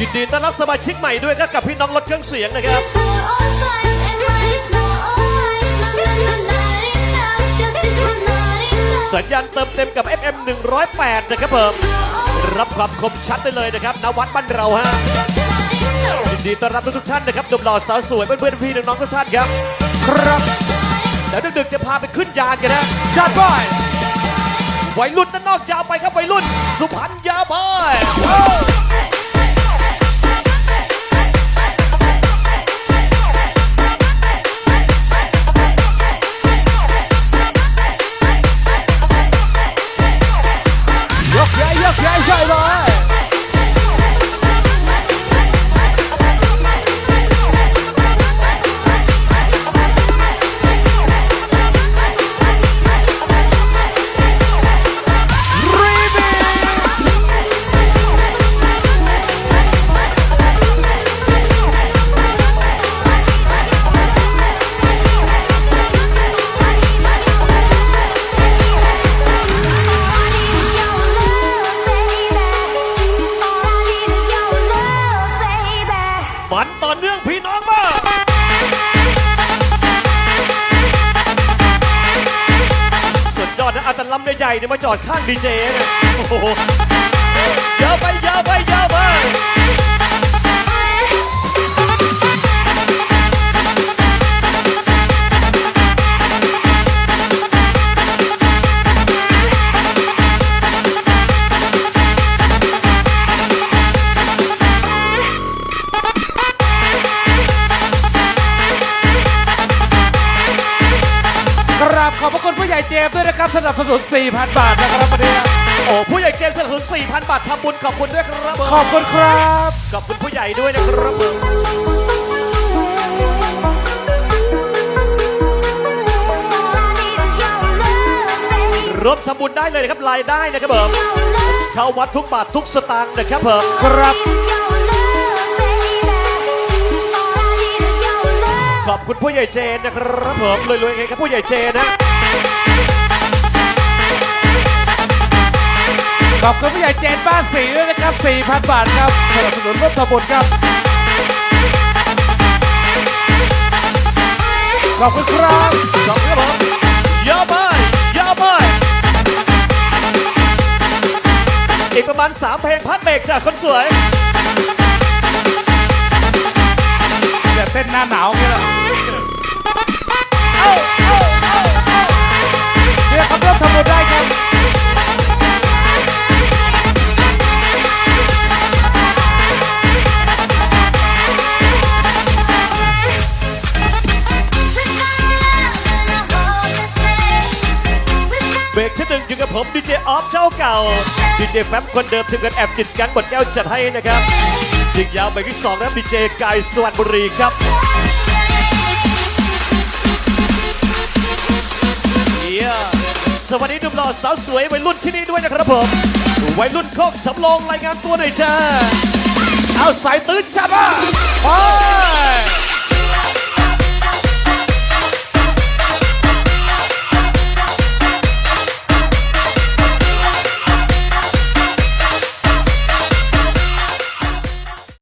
ยินดีต้อนรับสมาชิกใหม่ด้วยครับกับพี่น้องรถเครื่องเสียงนะครับ สัญญาณเติมเต็มกับ FM 108 นะครับผมรับความคมชัดได้เลยนะครับนวัดบ้านเราฮะยินดีต้อนรับทุกๆท่านนะครับหนุ่มหล่อสาวสวยเพื่อนๆพี่ๆน้องๆทุกท่านครับครับแล้วดึกๆจะพาไปขึ้นยานกันนะยานบอยวัยรุ่นด้านนอกยาวไปครับวัยรุ่น สุพรรณยา ยกย้า มันต่อเนื่องพี่น้องมาสุดยอดนะอัตลัมใหญ่ๆเนี่ยมาจอดข้างดีเจเนี่ยโอ้โหยอะไปเยอะไปเยอะไป ราบขอบพระคุณผู้ใหญ่เจมส์ด้วยนะครับสนับสนุน 4,000 บาทนะครับวันนี้โอ้ผู้ใหญ่เกมสนับสนุน4,000 บาททำบุญขอบคุณด้วยครับขอบคุณครับขอบคุณผู้ใหญ่ด้วยนะครับผมรถทำบุญได้เลยนะครับรายได้นะครับผมเข้าวัดทุกบาททุกสตางค์นะครับผมครับ ขอบคุณผู้ใหญ่เจนนะครับผมรวยๆไงครับผู้ใหญ่เจนนะขอบคุณผู้ใหญ่เจนบ้านสีด้วยนะครับ 4,000 บาทครับสนับสนุนร่วมทำบุญครับ ขอบคุณครับขอบคุณครับผมยาวไปยาวไปอีกประมาณ 3 เพลงพักเบรกจากคนสวยอย่าเต้นหน้าหนาวงี้ละ เอ้าเอ้าเอ้าเอ้าเนี่ยครับร่มทำบุญได้ครับเบรกที่หนึ่งอยู่กับผมดีเจออฟเจ้าเก่าดีเจแฟมคนเดิมทีมกันแอบจิตกันบดแก้วจัดให้นะครับยิงยาวไปที่สองนะครับดีเจกายสวัสดิ์บุรีครับ สวัสดีนุ่มหล่อสาวสวยวัยรุ่นที่นี่ด้วยนะครับผมวัยรุ่นโคกสำรองรายงานตัวหน่อยจ้าเอาสายตื้นจ้าบ้าไ